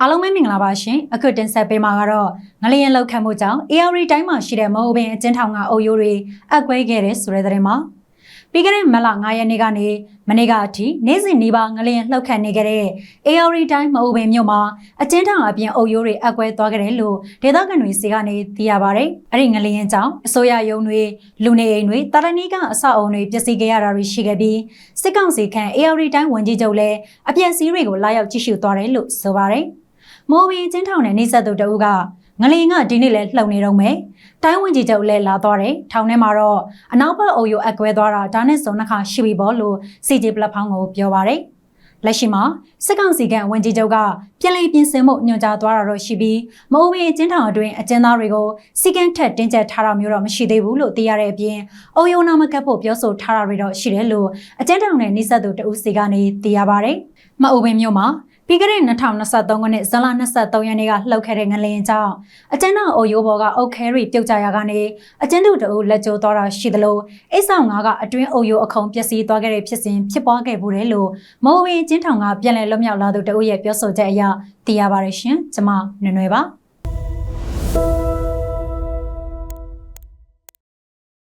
အားလုံးပဲမင်္ဂလာပါရှင်အခုတင်ဆက်ပေးမှာကတော့ငလျင်လောက်ခံမှုကြောင့် AR တိုင်းမှာရှိတဲ့မဟုတ်ပင်အကျဉ်းထောင်ကအုပ်ရိုးတွေအကွဲခဲ့တဲ့ဆိုတဲ့သတင်းမှာပြီးခဲ့တဲ့မလ9ရက်နေ့ကနေမနေ့ကအထိနေ့စဉ်နေပါငလျင်လှုပ်ခတ်နေခဲ့တဲ့ AR တိုင်းမဟုတ်ပင်မြို့မှာအကျဉ်းထောင်အပြင်အုပ်ရိုးတွေအကွဲသွားခဲ့တယ်လို့ဒေသခံတွေစီကနေသိရပါတယ်အဲ့ဒီငလျင်ကြောင့်အစိုးရရုံးတွေလူနေအိမ်တွေတာရဏီကအဆောက်အုံတွေပျက်စီးခဲ့ရတာတွေရှိခဲ့ပြီးစစ်ကောင်စီခန့် AR တိုင်းဝန်ကြီးချုပ်လည်းအပျက်စီးတွေကိုလာရောက်ကြည့်ရှုသွားတယ်လို့ဆိုပါတယ် မော်ဘီကျင်းထောင်နဲ့နေဆက်သူတအုပ်ကငလင်ကဒီနေ့လဲလှုပ်နေတော့မယ်တိုင်းဝင်ကြီးချုပ်လဲလာသွားတယ်ထောင်ထဲမှာတော့အနောက်ဘက်အုပ်ယိုအကွဲသွားတာဒါနဲ့စုံနှခါရှိပြီပေါ့လို့စီဂျီပလက်ဖောင်းကိုပြောပါတယ်လက်ရှိမှာစစ်ကောင်စီကဝင်ကြီးချုပ်ကပြည်လည်ပြင်ဆင်မှုညွှန်ကြားသွားတာတော့ရှိပြီးမအိုးဘီကျင်းထောင်အတွင်းအကျဉ်းသားတွေကိုစီကန်းထက်တင်းကျပ်ထားတာမျိုးတော့မရှိသေးဘူးလို့သိရတဲ့အပြင်အုံယုံနာမကတ်ဖို့ပြောဆိုထားတာတွေတော့ရှိတယ်လို့အကျဉ်းထောင်နဲ့နှိစက်သူတအုပ်စီကနေသိရပါတယ်မအိုးဘီမျိုးမှာ ပြီးခဲ့တဲ့2023ခုနှစ်ဇလ23ရက်နေ့ကလှုပ်ခဲ့တဲ့ငလျင်ကြောင့်အကျဉ်းတော်အိုယိုးဘော်ကအုတ်ခဲရီပြုတ်ကြရာကနေအကျဉ်းသူတအုပ်လက်ကျိုးသွားတာရှိသလိုအိတ်ဆောင်ငါကအတွင်းအိုယိုးအခုံပျက်စီးသွားခဲ့တဲ့ဖြစ်စဉ်ဖြစ်ပွားခဲ့မှုတယ်လို့မိုးဝင်းကျင်းထောင်ကပြန်လည်လွတ်မြောက်လာသူတအုပ်ရဲ့ပြောဆိုချက်အရသိရပါတယ်ရှင်ကျွန်မနွယ်နွယ်ပါ